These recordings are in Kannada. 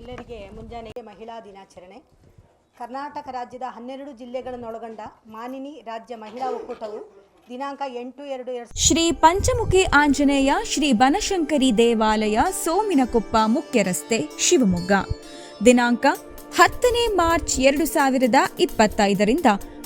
ಎಲ್ಲರಿಗೆ ಮುಂಜಾನೆ ಮಹಿಳಾ ದಿನಾಚರಣೆ. ಕರ್ನಾಟಕ ರಾಜ್ಯದ ಹನ್ನೆರಡು ಜಿಲ್ಲೆಗಳನ್ನೊಳಗೊಂಡ ಮಾನಿನಿ ರಾಜ್ಯ ಮಹಿಳಾ ಒಕ್ಕೂಟವು ದಿನಾಂಕ ಎಂಟು ಎರಡು ಎರಡು ಶ್ರೀ ಪಂಚಮುಖಿ ಆಂಜನೇಯ ಶ್ರೀ ಬನಶಂಕರಿ ದೇವಾಲಯ ಸೋಮಿನಕೊಪ್ಪ ಮುಖ್ಯ ರಸ್ತೆ ಶಿವಮೊಗ್ಗ. ದಿನಾಂಕ ಹತ್ತನೇ ಮಾರ್ಚ್ ಎರಡು ಸಾವಿರದ ಇಪ್ಪತ್ತೈದರಿಂದ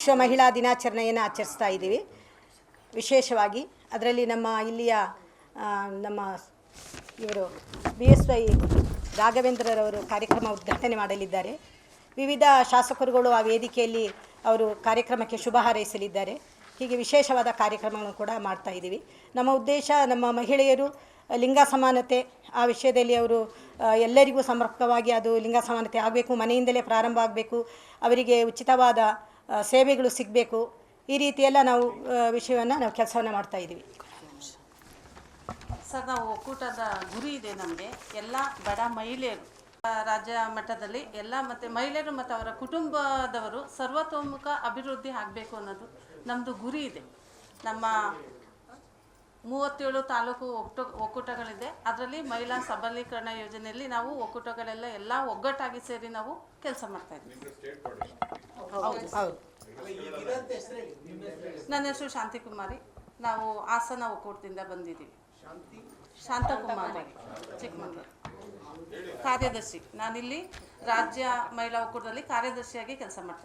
ವಿಶ್ವ ಮಹಿಳಾ ದಿನಾಚರಣೆಯನ್ನು ಆಚರಿಸ್ತಾ ಇದ್ದೀವಿ. ವಿಶೇಷವಾಗಿ ಅದರಲ್ಲಿ ನಮ್ಮ ಇಲ್ಲಿಯ ನಮ್ಮ ಇವರು ಬಿ ಎಸ್ ವೈ ರಾಘವೇಂದ್ರರವರು ಕಾರ್ಯಕ್ರಮ ಉದ್ಘಾಟನೆ ಮಾಡಲಿದ್ದಾರೆ. ವಿವಿಧ ಶಾಸಕರುಗಳು ಆ ವೇದಿಕೆಯಲ್ಲಿ ಅವರು ಕಾರ್ಯಕ್ರಮಕ್ಕೆ ಶುಭ ಹಾರೈಸಲಿದ್ದಾರೆ. ಹೀಗೆ ವಿಶೇಷವಾದ ಕಾರ್ಯಕ್ರಮಗಳನ್ನು ಕೂಡ ಮಾಡ್ತಾ ಇದ್ದೀವಿ. ನಮ್ಮ ಉದ್ದೇಶ ನಮ್ಮ ಮಹಿಳೆಯರು ಲಿಂಗ ಸಮಾನತೆ, ಆ ವಿಷಯದಲ್ಲಿ ಅವರು ಎಲ್ಲರಿಗೂ ಸಮರ್ಪಕವಾಗಿ ಅದು ಲಿಂಗ ಸಮಾನತೆ ಆಗಬೇಕು, ಮನೆಯಿಂದಲೇ ಪ್ರಾರಂಭ ಆಗಬೇಕು, ಅವರಿಗೆ ಉಚಿತವಾದ ಸೇವೆಗಳು ಸಿಗಬೇಕು. ಈ ರೀತಿಯೆಲ್ಲ ನಾವು ವಿಷಯವನ್ನು ನಾವು ಕೆಲಸವನ್ನು ಮಾಡ್ತಾ ಇದ್ದೀವಿ. ಸರ್, ನಾವು ಒಕ್ಕೂಟದ ಗುರಿ ಇದೆ ನಮಗೆ. ಎಲ್ಲ ಬಡ ಮಹಿಳೆಯರು. ರಾಜ್ಯ ಮಟ್ಟದಲ್ಲಿ ಎಲ್ಲ ಮತ್ತು ಮಹಿಳೆಯರು ಮತ್ತು ಅವರ ಕುಟುಂಬದವರು ಸರ್ವತೋಮುಖ ಅಭಿವೃದ್ಧಿ ಆಗಬೇಕು ಅನ್ನೋದು ನಮ್ಮದು ಗುರಿ ಇದೆ. ನಮ್ಮ ಮೂವತ್ತೇಳು ತಾಲೂಕು ಒಕ್ಕೂಟ ಒಕ್ಕೂಟಗಳಿದೆ. ಅದರಲ್ಲಿ ಮಹಿಳಾ ಸಬಲೀಕರಣ ಯೋಜನೆಯಲ್ಲಿ ನಾವು ಒಕ್ಕೂಟಗಳೆಲ್ಲ ಎಲ್ಲ ಒಗ್ಗಟ್ಟಾಗಿ ಸೇರಿ ನಾವು ಕೆಲಸ ಮಾಡ್ತಾ ಇದ್ದೀವಿ. ನನ್ನ ಹೆಸರು ಶಾಂತಿಕುಮಾರಿ ನಾವು ಹಾಸನ ಒಕ್ಕೂಟದಿಂದ ಬಂದಿದ್ದೀವಿ. ಶಾಂತಕುಮಾರಿ ಚಿಕ್ಕಮಗಳೂರು. ಕಾರ್ಯದರ್ಶಿ. ನಾನಿಲ್ಲಿ ರಾಜ್ಯ ಮಹಿಳಾ ಒಕ್ಕೂಟದಲ್ಲಿ ಕಾರ್ಯದರ್ಶಿಯಾಗಿ ಕೆಲಸ ಮಾಡ್ತಾ